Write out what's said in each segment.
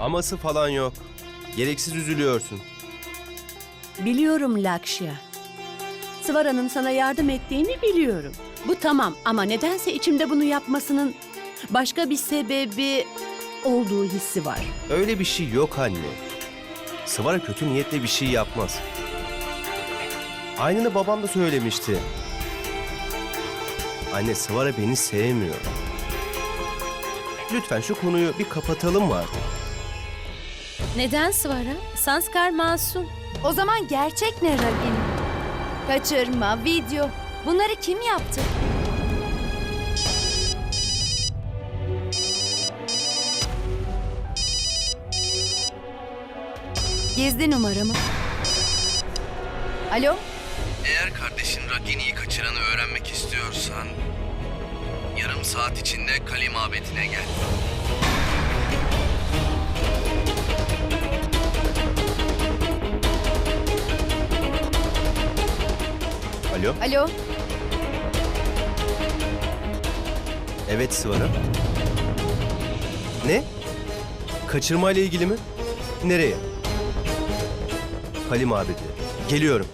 Aması falan yok. Gereksiz üzülüyorsun. Biliyorum Lakşya. Sıvara'nın sana yardım ettiğini biliyorum. Bu tamam ama nedense içimde bunu yapmasının başka bir sebebi olduğu hissi var. Öyle bir şey yok anne. Sıvara kötü niyetle bir şey yapmaz. Aynını babam da söylemişti. Anne Sıvara beni sevmiyor. Lütfen şu konuyu bir kapatalım mı artık? Neden Svara? Sanskar masum. O zaman gerçek ne Ragini? Kaçırma, video. Bunları kim yaptı? Gizli numaramı. Alo? Eğer kardeşin Ragini'yi kaçıranı öğrenmek istiyorsan... ...yarım saat içinde Kali mabedine gel. Alo? Alo? Evet Sıvara. Ne? Kaçırma ile ilgili mi? Nereye? Halim abi Geliyorum.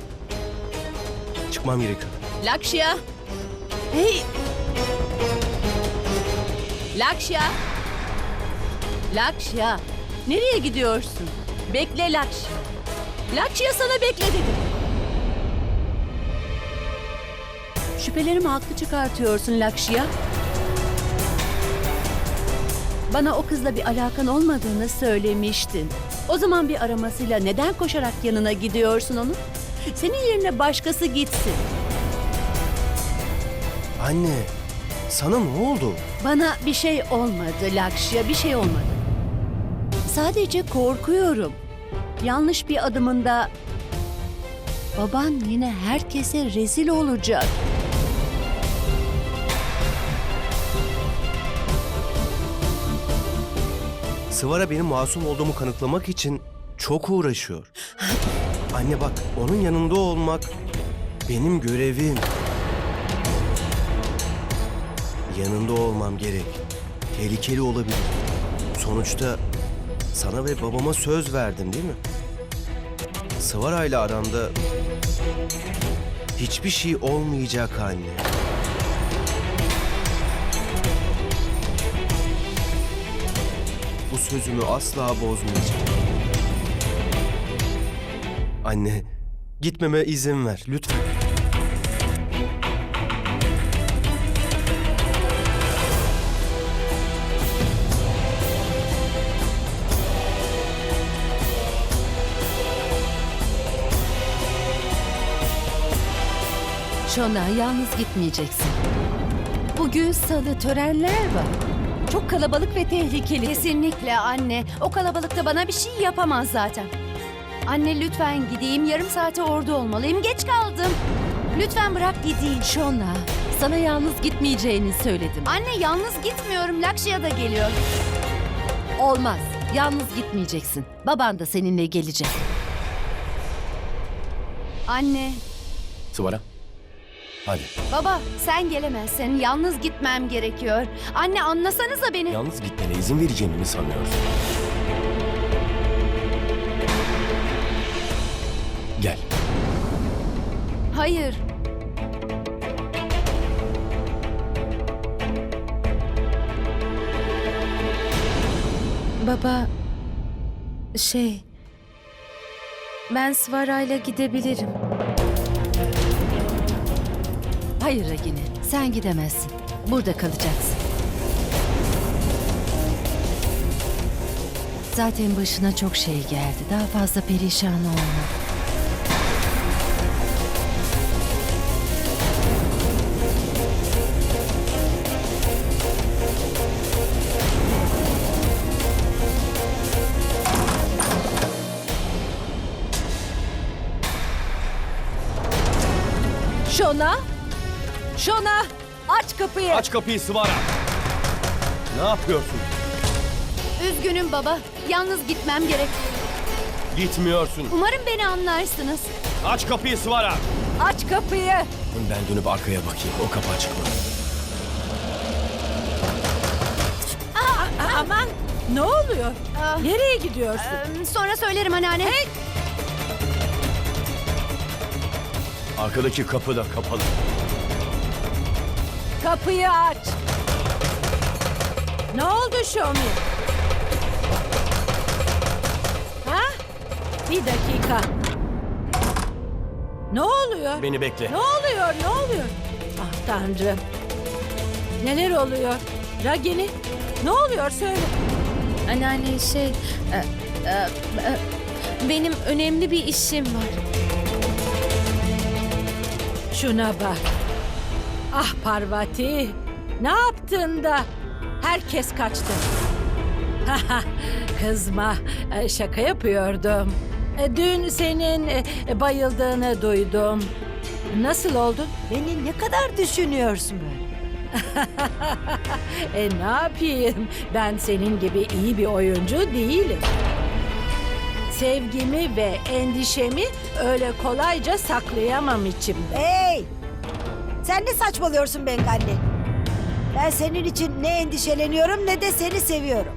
Çıkmam gerekiyor. Lakşya! Hey! Lakşya! Lakşya! Nereye gidiyorsun? Bekle Lakşya. Lakşya sana bekle dedim. Şüphelerimi haklı çıkartıyorsun Lakşya. Bana o kızla bir alakan olmadığını söylemiştin. O zaman bir aramasıyla neden koşarak yanına gidiyorsun onun? Senin yerine başkası gitsin. Anne, sana ne oldu? Bana bir şey olmadı Lakşya, bir şey olmadı. Sadece korkuyorum. Yanlış bir adımında baban yine herkese rezil olacak. Sıvara benim masum olduğumu kanıtlamak için çok uğraşıyor. Anne bak, onun yanında olmak benim görevim. Yanında olmam gerek. Tehlikeli olabilir. Sonuçta sana ve babama söz verdim değil mi? Sıvara ile aranda hiçbir şey olmayacak anne. Bu sözümü asla bozmayacağım. Anne, gitmeme izin ver lütfen. Şona yalnız gitmeyeceksin. Bugün salı törenler var. Çok kalabalık ve tehlikeli. Kesinlikle anne. O kalabalıkta bana bir şey yapamaz zaten. Anne lütfen gideyim. Yarım saate orada olmalıyım. Geç kaldım. Lütfen bırak gideyim. Şona, sana yalnız gitmeyeceğini söyledim. Anne yalnız gitmiyorum. Lakşya da geliyor. Olmaz. Yalnız gitmeyeceksin. Baban da seninle gelecek. Anne, Sıvara. Hadi. baba sen gelemezsin. Yalnız gitmem gerekiyor. Anne anlasanıza beni. Yalnız gitmene izin vereceğimi mi sanıyorsun? Gel. Hayır. Baba, şey... Ben Svara'yla gidebilirim. Hayır Ragini, sen gidemezsin. Burada kalacaksın. Zaten başına çok şey geldi. Daha fazla perişan olma. Şona! Şona! Aç kapıyı! Aç kapıyı Sıvara. Ne yapıyorsun? Üzgünüm baba. Yalnız gitmem gerek. Gitmiyorsun. Umarım beni anlarsınız. Aç kapıyı Sıvara. Aç kapıyı! Ben dönüp arkaya bakayım. O kapı açık mı? Aman! Ne oluyor? Ah, Nereye gidiyorsun? eee, sonra söylerim anneanne. Arkadaki kapı da kapalı. Kapıyı aç. Ne oldu Şomi? Ha? Bir dakika. Ne oluyor? Beni bekle. Ne oluyor? Ne oluyor? Ah Tanrım. Neler oluyor? Ragini, ne oluyor söyle. Anneanne şey... e, e, e, benim önemli bir işim var. Şuna bak. Ah Parvati. Ne yaptın da herkes kaçtı. Kızma. e, Şaka yapıyordum. E, Dün senin e, bayıldığını duydum. Nasıl oldun? Beni ne kadar düşünüyorsun böyle? E ne yapayım? Ben senin gibi iyi bir oyuncu değilim. Sevgimi ve endişemi öyle kolayca saklayamam içimde. Hey! Sen ne saçmalıyorsun Bengalli? Ben senin için ne endişeleniyorum ne de seni seviyorum.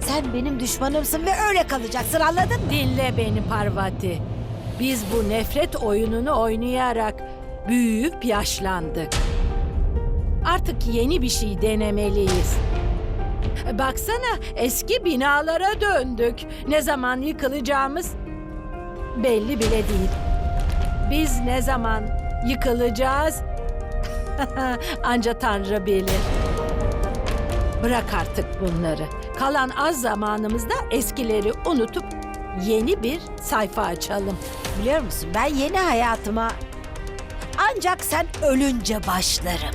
Sen benim düşmanımsın ve öyle kalacaksın anladın mı? Dinle beni Parvati. Biz bu nefret oyununu oynayarak büyüyüp yaşlandık. Artık yeni bir şey denemeliyiz. Baksana eski binalara döndük. Ne zaman yıkılacağımız belli bile değil. Biz ne zaman yıkılacağız? Anca Tanrı bilir. Bırak artık bunları. Kalan az zamanımızda eskileri unutup yeni bir sayfa açalım. Biliyor musun ben yeni hayatıma ancak sen ölünce başlarım.